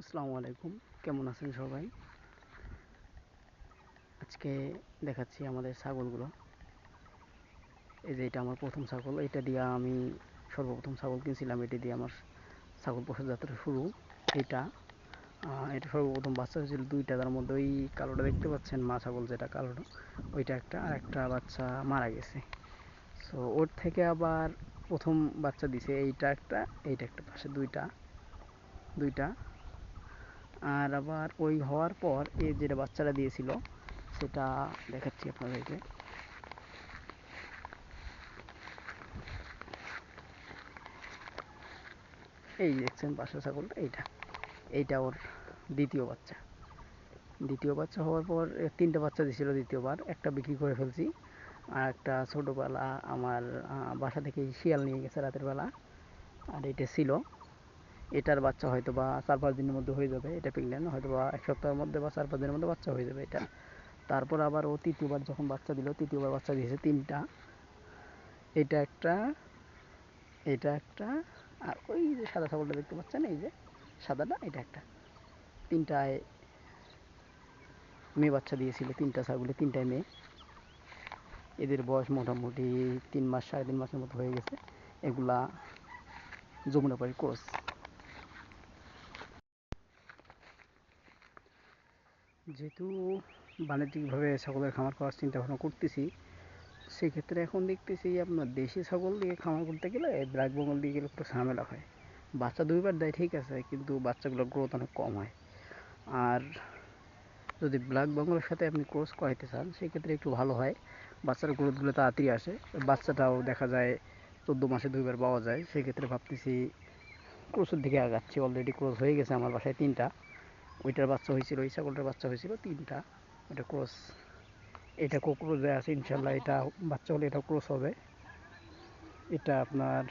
আসসালামু আলাইকুম। কেমন আছেন সবাই? আজকে দেখাচ্ছি আমাদের ছাগলগুলো। এই যে এটা আমার প্রথম ছাগল, এটা দিয়ে আমি সর্বপ্রথম ছাগল কিনছিলাম, এটি দিয়ে আমার ছাগল পোষা যাত্রা শুরু। এটা এটা সর্বপ্রথম বাচ্চা হয়েছিল দুইটা, তার মধ্যে ওই কালোটা দেখতে পাচ্ছেন, মা ছাগল যেটা কালোটা ওইটা একটা, আর একটা বাচ্চা মারা গেছে। সো ওর থেকে আবার প্রথম বাচ্চা দিছে, এইটা একটা এইটা একটা পাশে দুইটা দুইটা। আর আবার ওই হওয়ার পর এ যেটা বাচ্চারা দিয়েছিল, সেটা দেখাচ্ছি আপনাদেরকে। এই দেখছেন বাসা ছাগলটা, এইটা। এইটা ওর দ্বিতীয় বাচ্চা। দ্বিতীয় বাচ্চা হওয়ার পর তিনটা বাচ্চা দিয়েছিল দ্বিতীয়বার। একটা বিক্রি করে ফেলছি, আর একটা ছোটোবেলা আমার বাসা থেকে শিয়াল নিয়ে গেছে রাতের বেলা। আর এটা ছিল। এটার বাচ্চা হয়তো বা চার পাঁচ দিনের মধ্যে হয়ে যাবে, এটা প্রেগনেন্ট হয়তো বা এক সপ্তাহের মধ্যে বা চার পাঁচ দিনের মধ্যে বাচ্চা হয়ে যাবে এটা। তারপর আবার ও তৃতীয়বার যখন বাচ্চা দিল, তৃতীয়বার বাচ্চা দিয়েছে তিনটা। এটা একটা এটা একটা, আর ওই যে সাদা ছাগলটা দেখতে পাচ্ছেন, এই যে সাদাটা, এটা একটা। তিনটায় মেয়ে বাচ্চা দিয়েছিল, তিনটা ছাগলে, তিনটায় মেয়ে। এদের বয়স মোটামুটি তিন মাস, সাড়ে তিন মাসের মতো হয়ে গেছে। এগুলা যমুনাপাড়ি ক্রস। যেহেতু বাণিজ্যিকভাবে ছাগলের খামার করার চিন্তা ভাবনা করতেছি, সেক্ষেত্রে এখন দেখতেছি আপনার দেশি ছাগল দিয়ে খামার করতে গেলে ব্ল্যাক বেঙ্গল দিয়ে গেলে একটু ঝামেলা হয়। বাচ্চা দুইবার দেয় ঠিক আছে, কিন্তু বাচ্চাগুলোর গ্রোথ অনেক কম হয়। আর যদি ব্ল্যাক বেঙ্গলের সাথে আপনি ক্রস করাইতে চান, সেক্ষেত্রে একটু ভালো হয়। বাচ্চার গ্রোথগুলো তাড়াতাড়ি আসে। বাচ্চাটাও দেখা যায় চোদ্দ মাসে দুইবার পাওয়া যায়। সেক্ষেত্রে ভাবতেছি ক্রোসের দিকে আগাচ্ছি। অলরেডি ক্রোস হয়ে গেছে আমার বাসায় তিনটা। ওইটার বাচ্চা হয়েছিল, ওই ছাগলটার বাচ্চা হয়েছিল তিনটা। এটা ক্রস এটা কোক্রোজে আছে, ইনশাল্লাহ এটা বাচ্চা হলে এটা ক্রস হবে। এটা আপনার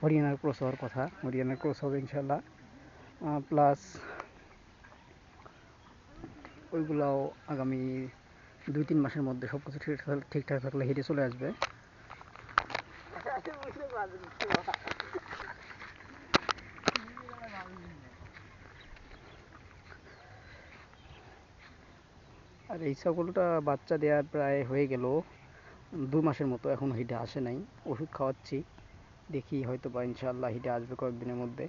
হরিয়ানার ক্রস হওয়ার কথা, হরিয়ানার ক্রস হবে ইনশাল্লাহ। প্লাস ওইগুলাও আগামী দুই তিন মাসের মধ্যে সব কিছু ঠিকঠাক থাকলে হেঁটে চলে আসবে। আর এই ছাগলটা বাচ্চা দেওয়ার প্রায় হয়ে গেল দু মাসের মতো, এখন হিটে আসে নাই। ওষুধ খাওয়াচ্ছি, দেখি হয়তো বা ইনশাল্লাহ হিটে আসবে কয়েকদিনের মধ্যে।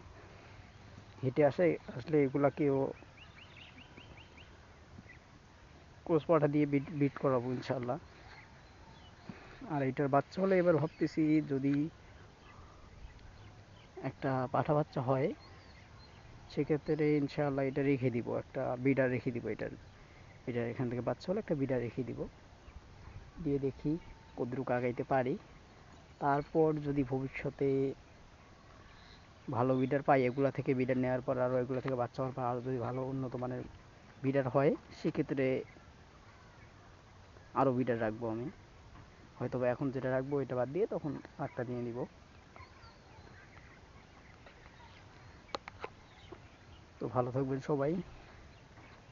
হিটে আসে, আসলে এগুলাকেও ক্রস পাঠা দিয়ে বিট বিট করাবো ইনশাল্লাহ আর এটার বাচ্চা হলে এবার ভাবতেছি যদি একটা পাঠা বাচ্চা হয়, সেক্ষেত্রে ইনশাল্লাহ এটা রেখে দিব, একটা বিডার রেখে দিব এটার। এটা এখান থেকে বাচ্চা হলে একটা বিডার রেখে দিব। দিয়ে দেখি কদ্রুক আগাইতে পারি। তারপর যদি ভবিষ্যতে ভালো বিডার পাই, এগুলা থেকে বিডার নেওয়ার পর আরও এগুলো থেকে বাচ্চা হওয়ার পর আরও যদি ভালো উন্নত মানের বিডার হয়, সেক্ষেত্রে আরও বিডার রাখব আমি। হয়তো বা এখন যেটা রাখব এটা বাদ দিয়ে তখন আটটা নিয়ে নিব। তো ভালো থাকবেন সবাই।